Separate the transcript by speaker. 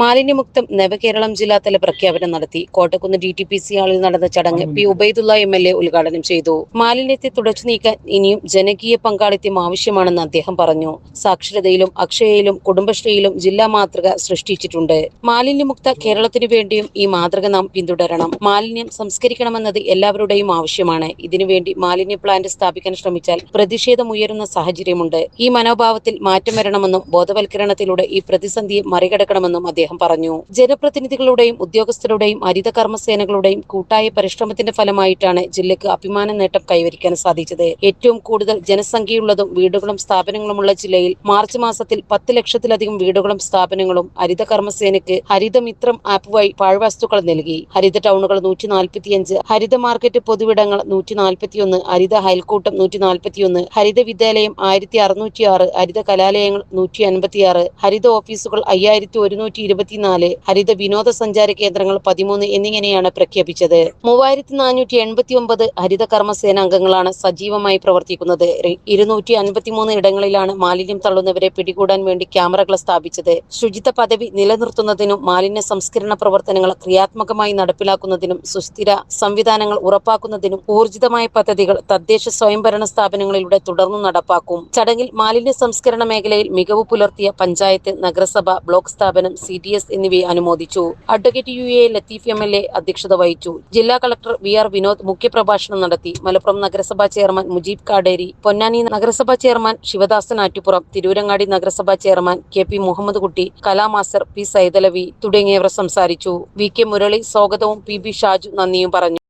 Speaker 1: മാലിന്യമുക്തം നവകേരളം ജില്ലാതല പ്രഖ്യാപനം നടത്തി. Kottakkunnu D T P C ഹാളിൽ നടന്ന ചടങ്ങ് P Ubaidulla M L A ഉദ്ഘാടനം ചെയ്തു. മാലിന്യത്തെ തുടച്ചു നീക്കാൻ ഇനിയും ജനകീയ പങ്കാളിത്തം ആവശ്യമാണെന്ന് അദ്ദേഹം പറഞ്ഞു. സാക്ഷരതയിലും അക്ഷയയിലും കുടുംബശ്രീയിലും ജില്ലാ മാതൃക സൃഷ്ടിച്ചിട്ടുണ്ട്. മാലിന്യമുക്ത കേരളത്തിനു വേണ്ടിയും ഈ മാതൃക നാം പിന്തുടരണം. മാലിന്യം സംസ്കരിക്കണമെന്നത് എല്ലാവരുടെയും ആവശ്യമാണ്. ഇതിനുവേണ്ടി മാലിന്യ പ്ലാന്റ് സ്ഥാപിക്കാൻ ശ്രമിച്ചാൽ പ്രതിഷേധമുയരുന്ന സാഹചര്യമുണ്ട്. ഈ മനോഭാവത്തിൽ മാറ്റം വരണമെന്നും ബോധവൽക്കരണത്തിലൂടെ ഈ പ്രതിസന്ധിയെ മറികടക്കണമെന്നും അദ്ദേഹം പറഞ്ഞു. ജനപ്രതിനിധികളുടെയും ഉദ്യോഗസ്ഥരുടെയും ഹരിത കർമ്മസേനകളുടെയും കൂട്ടായ പരിശ്രമത്തിന്റെ ഫലമായിട്ടാണ് ജില്ലക്ക് അഭിമാന നേട്ടം കൈവരിക്കാൻ സാധിച്ചത്. ഏറ്റവും കൂടുതൽ ജനസംഖ്യയുള്ളതും വീടുകളും സ്ഥാപനങ്ങളുമുള്ള ജില്ലയിൽ മാർച്ച് മാസത്തിൽ പത്ത് ലക്ഷത്തിലധികം വീടുകളും സ്ഥാപനങ്ങളും ഹരിത കർമ്മസേനയ്ക്ക് ഹരിതമിത്രം ആപ്പ് വഴി പാഴ്വസ്തുക്കൾ നൽകി. ഹരിത ടൗണുകൾ നൂറ്റി നാൽപ്പത്തിയഞ്ച് ഹരിത മാർക്കറ്റ് പൊതുവിടങ്ങൾ നൂറ്റി നാൽപ്പത്തിയൊന്ന് ഹരിത അയൽക്കൂട്ടം നൂറ്റി നാൽപ്പത്തിയൊന്ന് ഹരിത വിദ്യാലയം ആയിരത്തി അറുന്നൂറ്റി ആറ് ഹരിത കലാലയങ്ങൾ നൂറ്റി അൻപത്തിയാറ് ഹരിത ഓഫീസുകൾ അയ്യായിരത്തി ഒരുന്നൂറ്റി ഇരുപത്തിനാല് ഹരിത വിനോദസഞ്ചാര കേന്ദ്രങ്ങൾ പതിമൂന്ന് എന്നിങ്ങനെയാണ് പ്രഖ്യാപിച്ചത്. മൂവായിരത്തി നാനൂറ്റി എൺപത്തി ഒമ്പത് ഹരിത കർമ്മസേന അംഗങ്ങളാണ് സജീവമായി പ്രവർത്തിക്കുന്നത്. ഇരുന്നൂറ്റി അൻപത്തിമൂന്ന് ഇടങ്ങളിലാണ് മാലിന്യം തള്ളുന്നവരെ പിടികൂടാൻ വേണ്ടി ക്യാമറകൾ സ്ഥാപിച്ചത്. ശുചിത്വ പദവി നിലനിർത്തുന്നതിനും മാലിന്യ സംസ്കരണ പ്രവർത്തനങ്ങൾ ക്രിയാത്മകമായി നടപ്പിലാക്കുന്നതിനും സുസ്ഥിര സംവിധാനങ്ങൾ ഉറപ്പാക്കുന്നതിനും ഊർജിതമായ പദ്ധതികൾ തദ്ദേശ സ്വയംഭരണ സ്ഥാപനങ്ങളിലൂടെ തുടർന്നു നടപ്പാക്കും. ചടങ്ങിൽ മാലിന്യ സംസ്കരണ മേഖലയിൽ മികവ് പുലർത്തിയ പഞ്ചായത്ത് നഗരസഭ ബ്ലോക്ക് സ്ഥാപനം സി ഡി എസ് എന്നിവയെ അനുമോദിച്ചു. Advocate U A Latheef M L A അധ്യക്ഷത വഹിച്ചു. ജില്ലാ കളക്ടർ വി ആർ വിനോദ് മുഖ്യപ്രഭാഷണം നടത്തി. മലപ്പുറം നഗരസഭാ ചെയർമാൻ മുജീബ് കാടേരി പൊന്നാനി നഗരസഭാ ചെയർമാൻ ശിവദാസൻ ആറ്റുപുറം തിരൂരങ്ങാടി നഗരസഭാ ചെയർമാൻ കെ പി മുഹമ്മദ് കുട്ടി കലാമാസ്റ്റർ പി സൈതലവി തുടങ്ങിയവർ സംസാരിച്ചു. വി കെ മുരളി സ്വാഗതവും പി ബി ഷാജു നന്ദിയും പറഞ്ഞു.